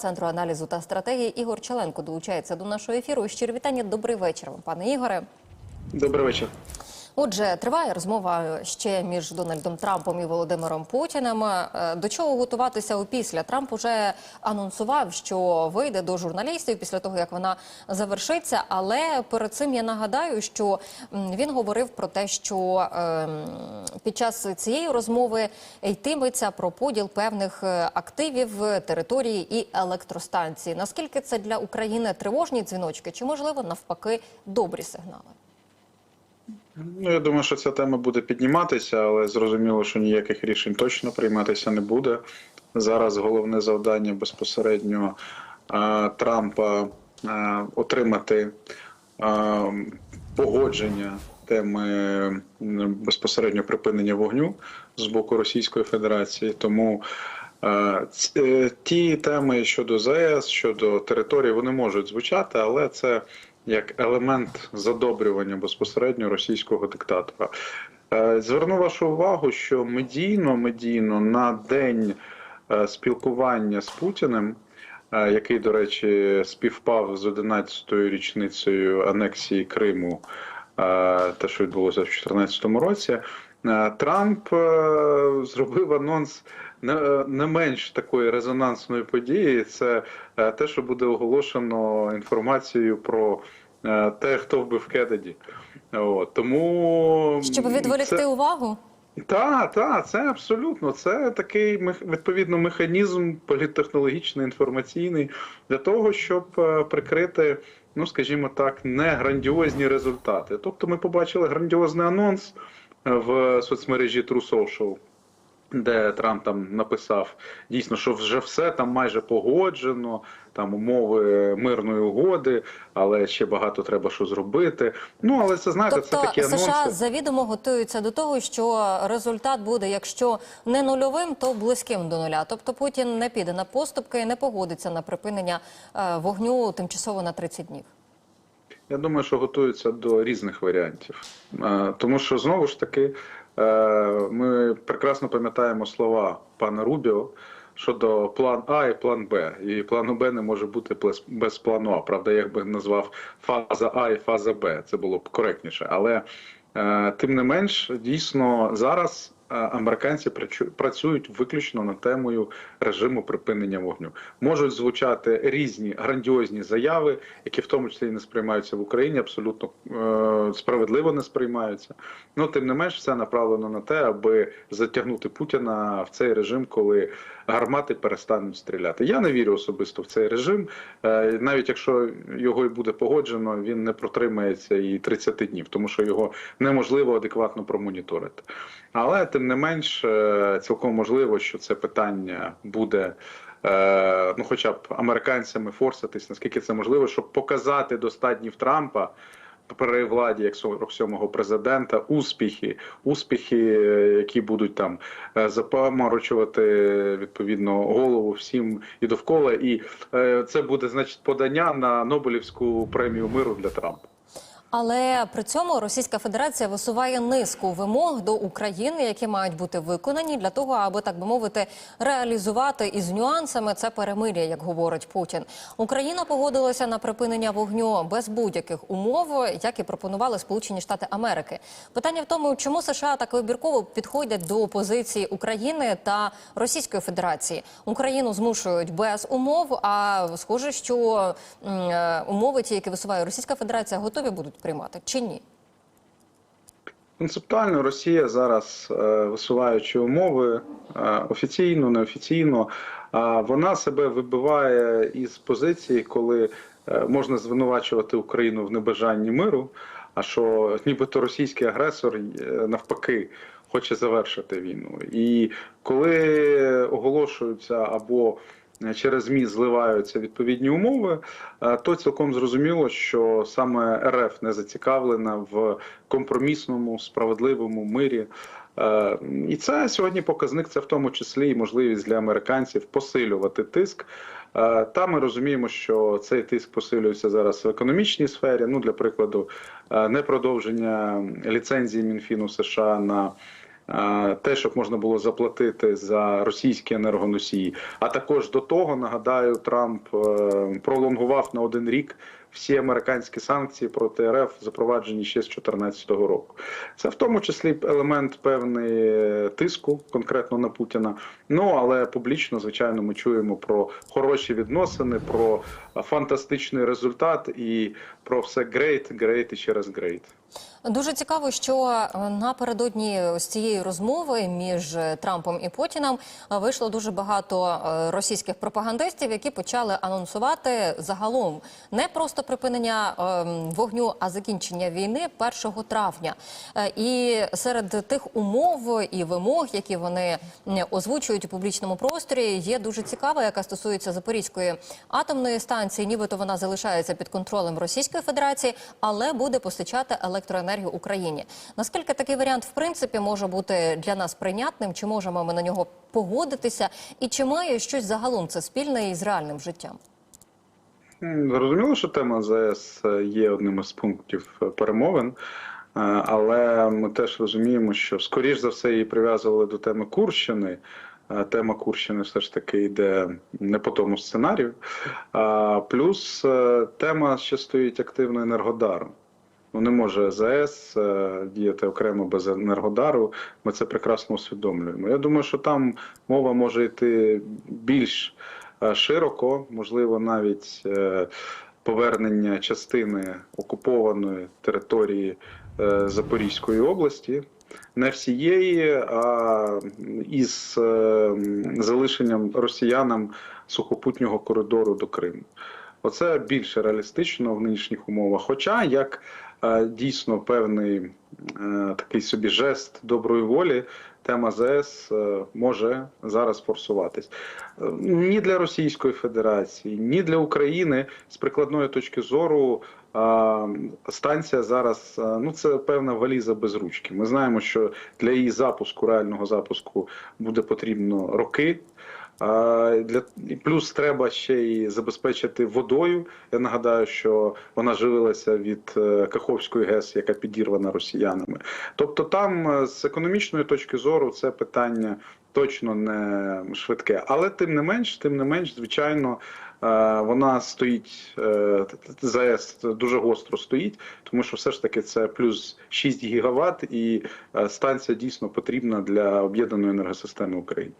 Центру аналізу та стратегії Ігор Челенко долучається до нашого ефіру. Щиро вітання. Добрий вечір, вам, пане Ігоре. Добрий вечір. Отже, триває розмова ще між Дональдом Трампом і Володимиром Путіним. Е, До чого готуватися опісля? Трамп уже анонсував, що вийде до журналістів після того, як вона завершиться. Але перед цим я нагадаю, що він говорив про те, що ем, під час цієї розмови йтиметься про поділ певних е, активів, території і електростанції. Наскільки це для України тривожні дзвіночки, чи можливо навпаки добрі сигнали? Ну я думаю, що ця тема буде підніматися, але зрозуміло, що ніяких рішень точно прийматися не буде. Зараз головне завдання безпосередньо е, Трампа е, отримати е, погодження теми безпосередньо припинення вогню з боку Російської Федерації. Тому ті теми щодо ЗАЕС, щодо території, вони можуть звучати, але це як елемент задобрювання безпосередньо російського диктатора. Е, Зверну вашу увагу, що медійно, медійно на день е, спілкування з Путіним, е, який, до речі, співпав з 11-ю річницею анексії Криму, е, те, що відбулося в 2014 році, е, Трамп е, зробив анонс не, е, не менш такої резонансної події. Це е, те, що буде оголошено інформацією про е, те, хто вбив Кеннеді. От, тому Щоб відволікти це... увагу? Так, так, це абсолютно. Це такий відповідно механізм політтехнологічний, інформаційний для того, щоб прикрити, ну скажімо так, не грандіозні результати. Тобто, ми побачили грандіозний анонс в соцмережі True Social, де Трамп там написав дійсно, що вже все там майже погоджено, там умови мирної угоди, але ще багато треба що зробити. Ну але це знаєте, це Тобто такі анонси. США завідомо готуються до того, що результат буде, якщо не нульовим, то близьким до нуля. Тобто Путін не піде на поступки і не погодиться на припинення е, вогню тимчасово на 30 днів. Я думаю, що готуються до різних варіантів, Е, тому що знову ж таки ми прекрасно пам'ятаємо слова пана Рубіо щодо план А і план Б. І плану Б не може бути без плану А. Правда, я би назвав фаза А і фаза Б. Це було б коректніше. Але е, тим не менш, дійсно зараз. Американці працю- працюють виключно над темою режиму припинення вогню. Можуть звучати різні грандіозні заяви, які в тому числі не сприймаються в Україні, абсолютно е, справедливо не сприймаються. Ну тим не менш, все направлено на те, аби затягнути Путіна в цей режим, коли гармати перестануть стріляти. Я не вірю особисто в цей режим. Е, навіть якщо його і буде погоджено, він не протримається і 30 днів, тому що його неможливо адекватно промоніторити. Але тим не менш, е, цілком можливо, що це питання буде. е, Ну, хоча б американцями форситись, наскільки це можливо, щоб показати до 100 днів Трампа при владі як 47-го президента успіхи, успіхи, е, які будуть там е, запаморочувати відповідно голову всім і довкола. І е, це буде значить подання на Нобелівську премію миру для Трампа. Але при цьому Російська Федерація висуває низку вимог до України, які мають бути виконані для того, аби так би мовити реалізувати із нюансами це перемир'я, як говорить Путін. Україна погодилася на припинення вогню без будь-яких умов, як і пропонували Сполучені Штати Америки. Питання в тому, чому США так вибірково підходять до позиції України та Російської Федерації. Україну змушують без умов. А схоже, що е, умови, ті, які висуває Російська Федерація, готові будуть приймати чи ні? Концептуально Росія зараз, е, висуваючи умови е, офіційно, неофіційно, вона себе вибиває із позиції, коли е, можна звинувачувати Україну в небажанні миру, а що нібито російський агресор навпаки хоче завершити війну. І коли оголошуються або через ЗМІ зливаються відповідні умови, е, то цілком зрозуміло, що саме РФ не зацікавлена в компромісному справедливому мирі. Е, І це сьогодні показник, це в тому числі і можливість для американців посилювати тиск. Е, Та ми розуміємо, що цей тиск посилюється зараз в економічній сфері. Ну, для прикладу, непродовження ліцензії Мінфіну США на те, щоб можна було заплатити за російські енергоносії. А також до того нагадаю, Трамп е, пролонгував на один рік всі американські санкції проти РФ, запроваджені ще з 2014 року. Це в тому числі елемент певний тиску конкретно на Путіна. Ну але публічно, звичайно, ми чуємо про хороші відносини, про фантастичний результат і про все грейт, грейт і ще раз грейт. Дуже цікаво, що е, напередодні ось цієї розмови між е, Трампом і Путіним е, вийшло дуже багато російських пропагандистів, які почали анонсувати загалом не просто припинення ем, вогню, а закінчення війни 1 травня. І серед тих умов і вимог, які вони озвучують у публічному просторі, є дуже цікава, яка стосується Запорізької атомної станції. Нібито вона залишається під контролем Російської Федерації, але буде постачати електроенергію Україні. Наскільки такий варіант в принципі може бути для нас прийнятним? Чи можемо ми на нього погодитися? І чи має щось загалом це спільне із реальним життям? Зрозуміло, що тема ЗАЕС є одним із пунктів е, перемовин, е, але ми теж розуміємо, що скоріш за все її прив'язували до теми Курщини. Е, Тема Курщини все ж таки йде не по тому сценарію. Плюс е, тема ще стоїть активно Енергодару. Ну не може ЗАЕС е, діяти окремо без Енергодару. Ми це прекрасно усвідомлюємо. Я думаю, що там мова може йти більш е, широко, можливо, навіть е, повернення частини окупованої території Запорізької області. Не всієї, а із залишенням росіянам сухопутнього коридору до Криму. Оце більше реалістично в нинішніх умовах. Хоча як дійсно певний е, такий собі жест доброї волі, тема ЗС е, може зараз форсуватись. Е, Ні для Російської Федерації, ні для України з прикладної точки зору. Станція зараз ну це певна валіза без ручки. Ми знаємо, що для її запуску, реального запуску, буде потрібно роки. Для плюс треба ще й забезпечити водою. Я нагадаю, що вона живилася від е, Каховської ГЕС, яка підірвана росіянами. Тобто, там е, з економічної точки зору це питання точно не швидке. Але тим не менш, тим не менш, звичайно. е, Вона стоїть ЗАЕС дуже гостро стоїть, тому що все ж таки це плюс 6 гігават, і станція дійсно потрібна для об'єднаної енергосистеми України.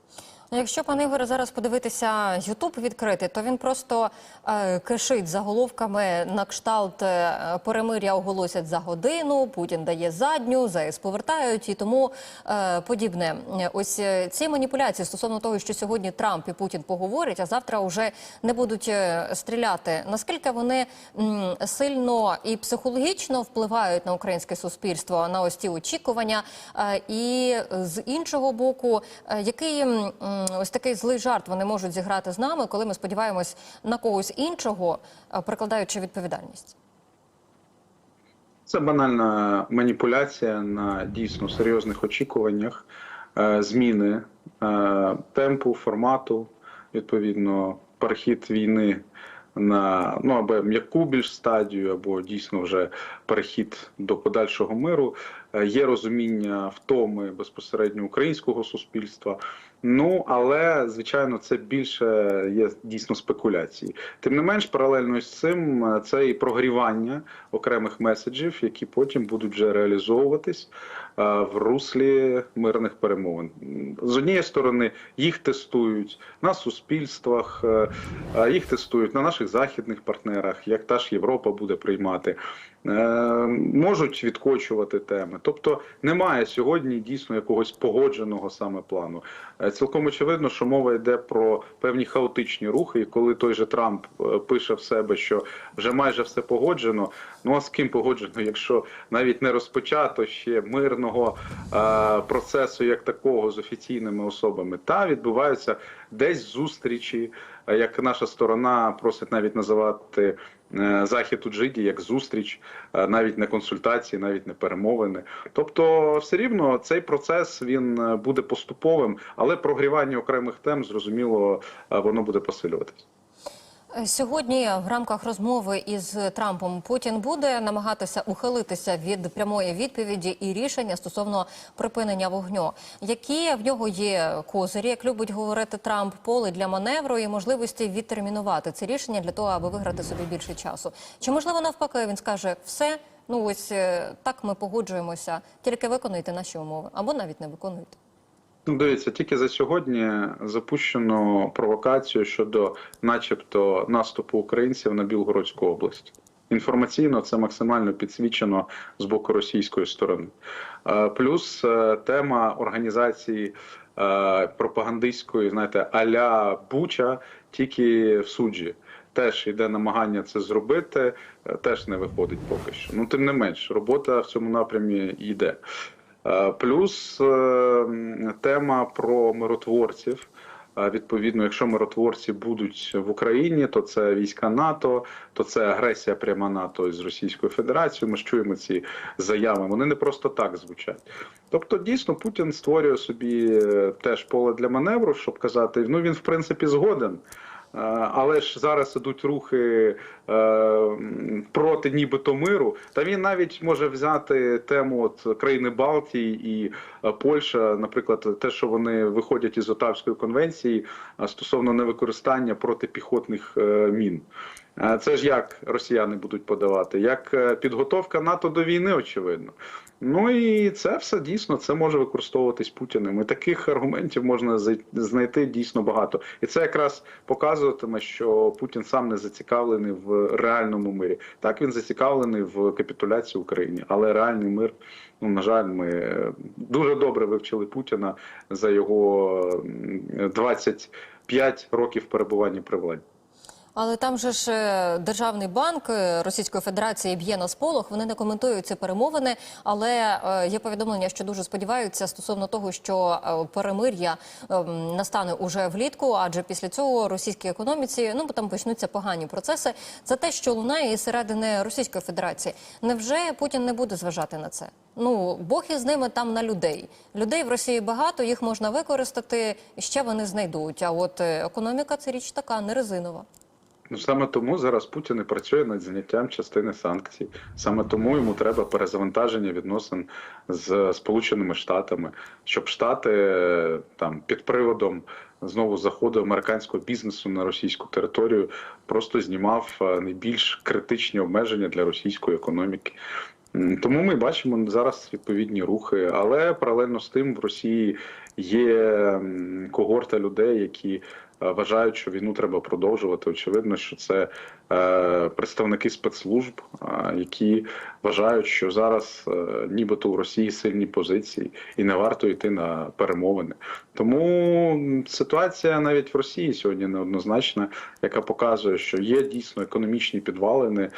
Ну, Якщо пане Ігоре зараз подивитися Ютуб відкрити, то він просто е, кишить заголовками на кшталт е, перемиря оголосять за годину. Путін дає задню, ЗАЕС повертають і тому е, подібне. Ось е, ці маніпуляції стосовно того, що сьогодні Трамп і Путін поговорять, а завтра вже не будуть е, стріляти. Наскільки вони м, сильно і психологічно впливають на українське суспільство на ось ці очікування? Е, І з іншого боку, е, який м, ось такий злий жарт вони можуть зіграти з нами, коли ми сподіваємось на когось іншого, е, прикладаючи відповідальність? Це банальна маніпуляція на дійсно серйозних очікуваннях е, зміни е, темпу, формату, відповідно, перехід війни на ну або м'яку більш стадію, або дійсно вже перехід до подальшого миру. Е, Є розуміння втоми безпосередньо українського суспільства. Ну але звичайно, це більше є дійсно спекуляції. Тим не менш, паралельно з цим е, це і прогрівання окремих меседжів, які потім будуть вже реалізовуватись е, в руслі мирних перемовин. З однієї сторони, їх тестують на суспільствах, їх тестують на наших західних партнерах, як та ж Європа буде приймати. Можуть відкочувати теми, тобто немає сьогодні дійсно якогось погодженого саме плану. Е, Цілком очевидно, що мова йде про певні хаотичні рухи, і коли той же Трамп е, пише в себе, що вже майже все погоджено. Ну а з ким погоджено, якщо навіть не розпочато ще мирного е, процесу як такого з офіційними особами, та відбуваються десь зустрічі, е, як наша сторона просить навіть називати. Е, Захід у Джиді як зустріч, е, навіть не консультації, навіть не перемовини. Тобто, все рівно цей процес він е, буде поступовим, але прогрівання окремих тем зрозуміло, воно буде посилюватись. Сьогодні в рамках розмови із Трампом Путін буде намагатися ухилитися від прямої відповіді і рішення стосовно припинення вогню. Які в нього є козирі, як любить говорити Трамп, поле для маневру і можливості відтермінувати це рішення для того, аби виграти собі більше часу? Чи можливо навпаки він скаже все? Ну ось е, так ми погоджуємося, тільки виконуйте наші умови або навіть не виконуйте. Ну, дивіться, тільки за сьогодні запущено провокацію щодо, начебто, наступу українців на Білгородську область. Інформаційно це максимально підсвічено з боку російської сторони. Е, Плюс е, тема організації е, пропагандистської, знаєте, аля Буча тільки в суджі. Теж йде намагання це зробити, теж не виходить поки що. Ну тим не менш, робота в цьому напрямі йде. Е, Плюс е, тема про миротворців. Е, Відповідно, якщо миротворці будуть в Україні, то це війська НАТО, то це агресія пряма НАТО з Російською Федерацією. Ми ж чуємо ці заяви. Вони не просто так звучать. Тобто, дійсно, Путін створює собі теж поле для маневру, щоб казати, ну він в принципі згоден. Е, Але ж зараз ідуть рухи е, проти нібито миру. Та він навіть може взяти тему от країни Балтії і е, Польща, наприклад, те, що вони виходять із Отавської конвенції стосовно невикористання протипіхотних мін. Це ж як росіяни будуть подавати, як е, підготовка НАТО до війни, очевидно. Ну і це все дійсно це може використовуватись Путіним. І таких аргументів можна знайти дійсно багато. І це якраз показуватиме, що Путін сам не зацікавлений в реальному мирі. Так він зацікавлений в капітуляції Україні, але реальний мир, ну на жаль, ми е, дуже добре вивчили Путіна за його м, 25 років перебування при владі. Але там же ж е, державний банк е, Російської Федерації б'є на сполох. Вони не коментують ці перемовини, але е, є повідомлення, що дуже сподіваються стосовно того, що перемир'я е, настане уже влітку, адже після цього російській економіці ну там почнуться погані процеси. Це те, що лунає із середини Російської Федерації. Невже Путін не буде зважати на це? Ну Бог із ними там на людей. Людей в Росії багато, їх можна використати, ще вони знайдуть. А от економіка це річ така не резинова. Ну саме тому зараз Путін і працює над зняттям частини санкцій. Саме тому йому треба перезавантаження відносин з Сполученими Штатами, щоб Штати е, там під приводом знову заходу американського бізнесу на російську територію просто знімав е, найбільш критичні обмеження для російської економіки. Тому ми бачимо зараз відповідні рухи, але паралельно з тим в Росії є когорта людей, які вважають, що війну треба продовжувати. Очевидно, що це е, представники спецслужб, е, які вважають, що зараз е, нібито у Росії сильні позиції і не варто йти на перемовини. Тому ситуація навіть в Росії сьогодні неоднозначна, яка показує, що є дійсно економічні підвалини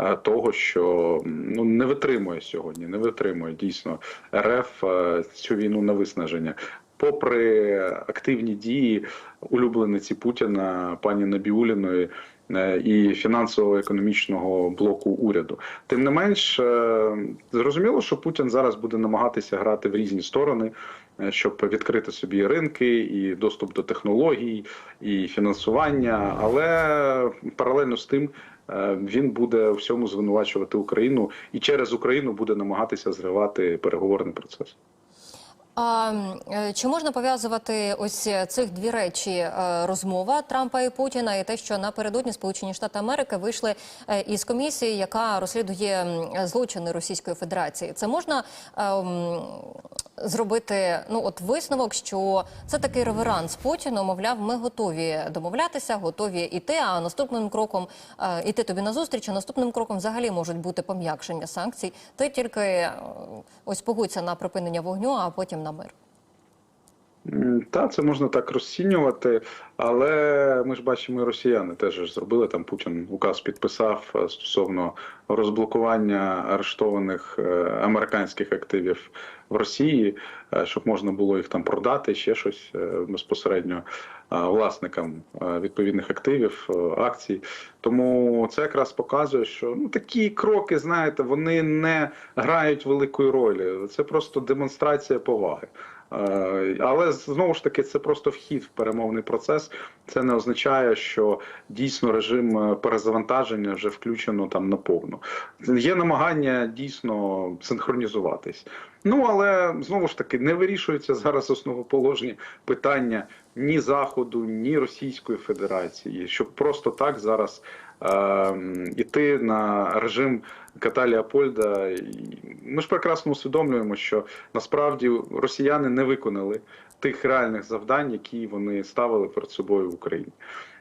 е, того, що ну не витримує сьогодні, не витримує дійсно РФ е, цю війну на виснаження. Попри активні дії улюблениці Путіна, пані Набіуліної е, і фінансово-економічного блоку уряду, тим не менш е, зрозуміло, що Путін зараз буде намагатися грати в різні сторони, е, щоб відкрити собі ринки, і доступ до технологій, і фінансування. Але паралельно з тим він буде у всьому звинувачувати Україну і через Україну буде намагатися зривати переговорний процес. А е, чи можна пов'язувати ось цих дві речі е, розмова Трампа і Путіна і те, що напередодні Сполучені Штати Америки вийшли е, із комісії, яка розслідує злочини Російської Федерації? Це можна зробити ну от висновок, що це такий реверанс Путіну. Мовляв, ми готові домовлятися, готові йти. А наступним кроком е, іти тобі на зустріч. А наступним кроком взагалі можуть бути пом'якшення санкцій. Ти тільки е, ось погодься на припинення вогню, а потім на мир. М, Та це можна так розцінювати, але ми ж бачимо, і росіяни теж зробили там. Путін указ підписав е, стосовно розблокування арештованих е, американських активів в Росії, е, щоб можна було їх там продати, ще щось безпосередньо власникам е, відповідних активів, е, акцій. Тому це якраз показує, що ну такі кроки, знаєте, вони не грають великої ролі. Це просто демонстрація поваги. Е, Але знову ж таки, це просто вхід в перемовний процес. Це не означає, що дійсно режим е, перезавантаження вже включено там наповну. Є намагання дійсно синхронізуватись. Ну але знову ж таки не вирішується зараз основоположні питання ні Заходу, ні Російської Федерації, щоб просто так зараз е, іти на режим кота Леопольда. Ми ж прекрасно усвідомлюємо, що насправді росіяни не виконали тих реальних завдань, які вони ставили перед собою в Україні.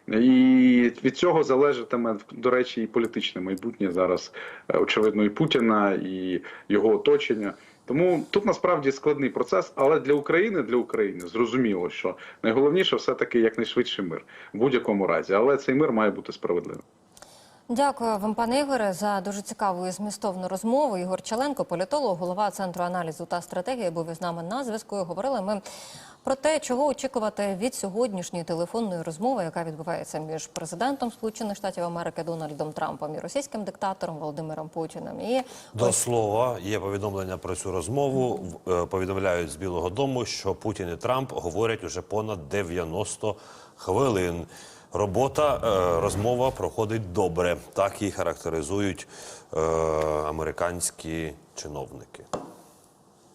І від цього залежатиме, до речі, і політичне майбутнє зараз, е, очевидно, і Путіна, і його оточення. Тому тут насправді складний процес, але для України, для України зрозуміло, що найголовніше все-таки якнайшвидший мир в будь-якому разі. Але цей мир має бути справедливим. Дякую вам, пане Ігоре, за дуже цікаву і змістовну розмову. Ігор Челенко, політолог, голова центру аналізу та стратегії, був із нами на зв'язку. І Говорили ми про те, чого очікувати від сьогоднішньої телефонної розмови, яка відбувається між президентом Сполучених Штатів Америки Дональдом Трампом і російським диктатором Володимиром Путіним. І До слова, є повідомлення про цю розмову. Е, Повідомляють з Білого Дому, що Путін і Трамп говорять уже понад 90 хвилин. Робота, е, розмова проходить добре. Так її характеризують е, американські чиновники.